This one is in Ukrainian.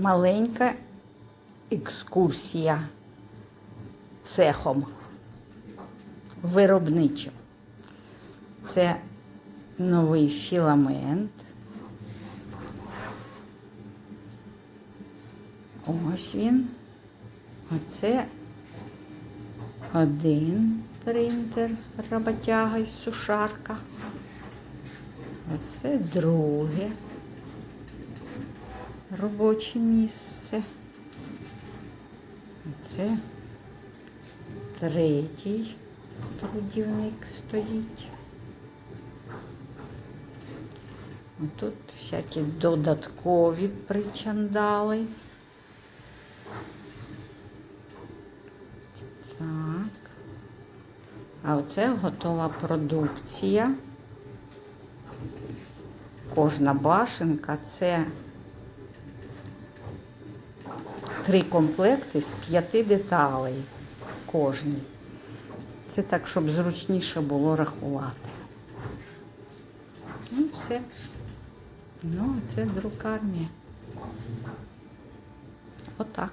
маленька екскурсія цехом виробничим. Це новий філамент. Ось він. Оце один принтер, роботяга і сушарка. Оце друге робоче місце. Оце третій трудівник стоїть. Тут всякі додаткові причандали. Так. А оце готова продукція. Кожна башенка це три комплекти з п'яти деталей кожний. Це так, щоб зручніше було рахувати. Ну, все. Ну, це друкарня. Отак.